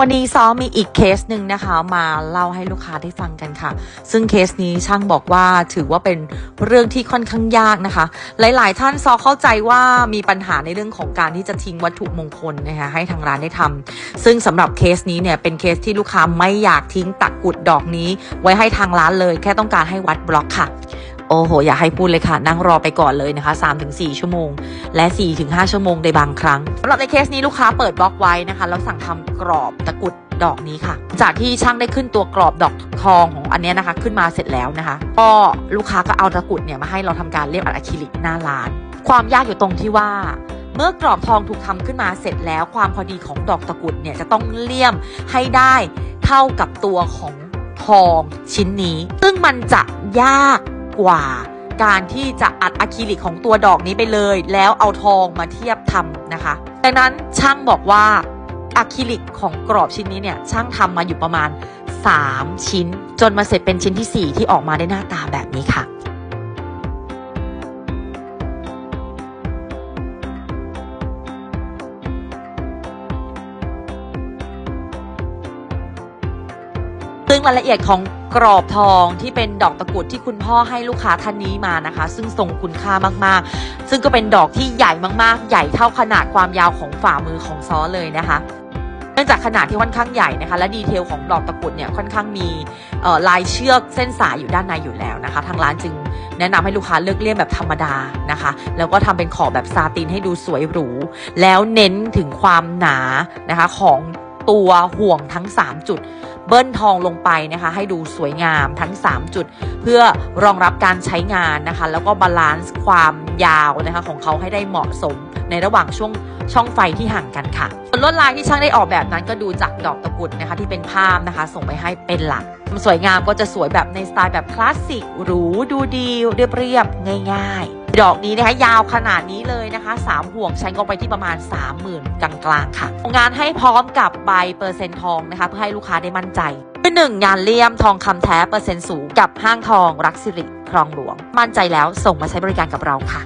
วันนี้ซ้อมมีอีกเคสหนึ่งนะคะมาเล่าให้ลูกค้าได้ฟังกันค่ะ ซึ่งเคสนี้ช่างบอกว่าถือว่าเป็นเรื่องที่ค่อนข้างยากนะคะ หลาย ๆ ท่านซอเข้าใจว่ามีปัญหาในเรื่องของการที่จะทิ้งวัตถุมงคลนะคะให้ทางร้านได้ทำซึ่งสำหรับเคสนี้เนี่ยเป็นเคสที่ลูกค้าไม่อยากทิ้งตะกรุดดอกนี้ ไว้ให้ทางร้านเลย แค่ต้องการให้วัดบล็อกค่ะ โอ้โห อย่าให้พูดเลยค่ะ นั่งรอไปก่อนเลยนะคะ 3-4 ชั่วโมง และ 4-5 ชั่วโมงในบางครั้งสำหรับในเคสนี้ลูกค้าเปิดบล็อกไว้นะคะ แล้วสั่งทำกรอบตะกรุดดอกนี้ค่ะ จากที่ช่างได้ขึ้นตัวกรอบดอกทองของอันนี้นะคะ ขึ้นมาเสร็จแล้วนะคะ ก็ลูกค้าก็เอาตะกรุดเนี่ยมาให้เราทำการเรียบอัดอะคริลิกหน้าร้าน ความยากอยู่ตรงที่ว่า เมื่อกรอบทองถูกทำขึ้นมาเสร็จแล้ว ความพอดีของดอกตะกรุดเนี่ยจะต้องเลี่ยมให้ได้เท่ากับตัวของทองชิ้นนี้ ซึ่งมันจะยาก กว่าการที่จะอัดอะคริลิกของตัวดอกนี้ไปเลย แล้วเอาทองมาเทียบทำนะคะดังนั้นช่างบอกว่าอะคริลิกของกรอบชิ้นนี้เนี่ยช่างทำมาอยู่ประมาณ 3 ชิ้น จนมาเสร็จเป็นชิ้นทีสี่4 ที่ออกมาได้หน้าตาแบบนี้ค่ะซึ่งรายละเอียดของ กรอบทองที่เป็นดอกตะกรุดที่คุณพ่อให้ลูกค้าท่านนี้มานะคะ ซึ่งทรงคุณค่ามากๆ ซึ่งก็เป็นดอกที่ใหญ่มากๆ ใหญ่เท่าขนาดความยาวของฝ่ามือของซ้อเลยนะคะเนื่องจากขนาดที่ค่อนข้างใหญ่นะคะ และดีเทลของดอกตะกรุดเนี่ยค่อนข้างมีลายเชือกเส้นสายอยู่ด้านในอยู่แล้วนะคะ ทางร้านจึงแนะนำให้ลูกค้าเลือกเลี่ยมแบบธรรมดานะคะ แล้วก็ทำเป็นขอบแบบซาตินให้ดูสวยหรู แล้วเน้นถึงความหนานะคะของ ตัวห่วงทั้ง 3 จุด เบิ้ลทองลงไปนะคะ ให้ดูสวยงามทั้ง 3 จุด เพื่อรองรับการใช้งานนะคะ แล้วก็บาลานซ์ความยาวนะคะของเขาให้ได้เหมาะสมในระหว่างช่วงช่องไฟที่ห่างกันค่ะส่วนลวดลายที่ช่างได้ออกแบบนั้นก็ดูจากดอกตะกรุดนะคะ ที่เป็นภาพนะคะ ส่งไปให้เป็นหลักสวยงามก็จะสวยแบบในสไตล์แบบคลาสสิกหรูดูดีเรียบๆง่าย ๆ ดอกนี้นะคะยาวขนาดนี้เลยนะคะ 3 ห่วงใช้งบไปที่ประมาณ 30,000 กลางๆ ค่ะ งานให้พร้อมกับใบเปอร์เซ็นต์ทองนะคะ เพื่อให้ลูกค้าได้มั่นใจคือหนึ่งงานเลี่ยมทองคำแท้เปอร์เซ็นต์สูงกับห้างทองรักสิริคลองหลวง มั่นใจแล้วส่งมาใช้บริการกับเราค่ะ